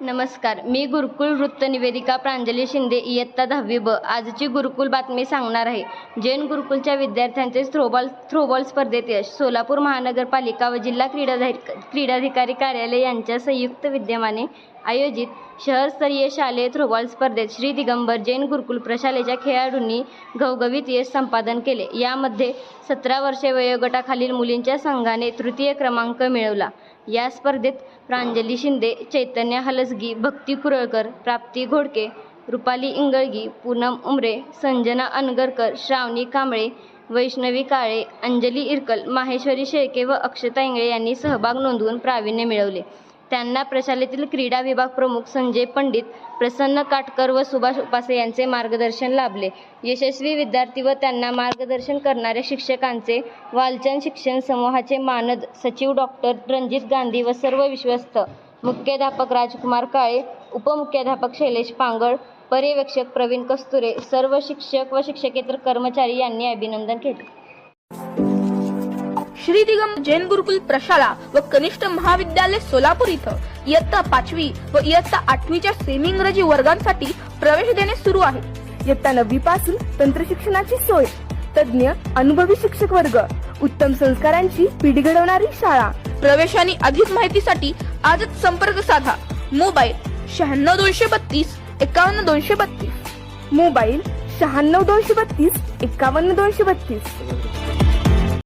नमस्कार. मी गुरुकुल वृत्त निवेदिका प्रांजली शिंदे इयत्ता दहावी ब. आजची गुरुकुल बातमी सांगणार आहे. जैन गुरुकुलच्या विद्यार्थ्यांचे थ्रोबॉल थ्रोबॉल स्पर्धेत यश. सोलापूर महानगरपालिका व जिल्हा क्रीडाधिक क्रीडाधिकारी कार्यालय यांच्या संयुक्त विद्यमाने आयोजित शहरस्तरीय शालेय थ्रोबॉल स्पर्धेत श्री दिगंबर जैन गुरुकुल प्रशालेच्या खेळाडूंनी घवघवीत यश संपादन केले. यामध्ये सतरा वर्षे वयोगटाखालील मुलींच्या संघाने तृतीय क्रमांक मिळवला. या स्पर्धेत प्रांजली शिंदे चैतन्य हलसगी भक्ती कुरळकर प्राप्ती घोडके रुपाली इंगळगी पूनम उमरे संजना अनगरकर श्रावणी कांबळे वैष्णवी काळे अंजली इरकल माहेश्वरी शेळके व अक्षता इंगळे यांनी सहभाग नोंदवून प्रावीण्य मिळवले. त्यांना प्रशालेतील क्रीडा विभाग प्रमुख संजय पंडित प्रसन्न काटकर व सुभाष उपासे यांचे मार्गदर्शन लाभले. यशस्वी विद्यार्थी व त्यांना मार्गदर्शन करणाऱ्या शिक्षकांचे वालचंद शिक्षण समूहाचे मानद सचिव डॉक्टर रणजित गांधी व सर्व विश्वस्त मुख्याध्यापक राजकुमार काळे उपमुख्याध्यापक शैलेश पांगळ पर्यवेक्षक प्रवीण कस्तुरे सर्व शिक्षक व शिक्षकेतर कर्मचारी यांनी अभिनंदन केले. श्री दिगंब जैन गुरुकुल प्रशाला व कनिष्ठ महाविद्यालय सोलापूर इथं इयत्ता पाचवी व इयत्ता आठवीच्या सेमी इंग्रजी वर्गांसाठी प्रवेश देणे सुरू आहे. इयत्ता नववी पासून तंत्र शिक्षणाची सोय तज्ज्ञ अनुभवी शिक्षक वर्ग उत्तम संस्कारांची पिढी घडवणारी शाळा. प्रवेश आणि अधिक माहितीसाठी आजच संपर्क साधा. मोबाईल शहाण्णव दोनशे बत्तीस एकावन्न दोनशे बत्तीस. मोबाईल शहाण्णव दोनशे बत्तीस एकावन्न दोनशे बत्तीस.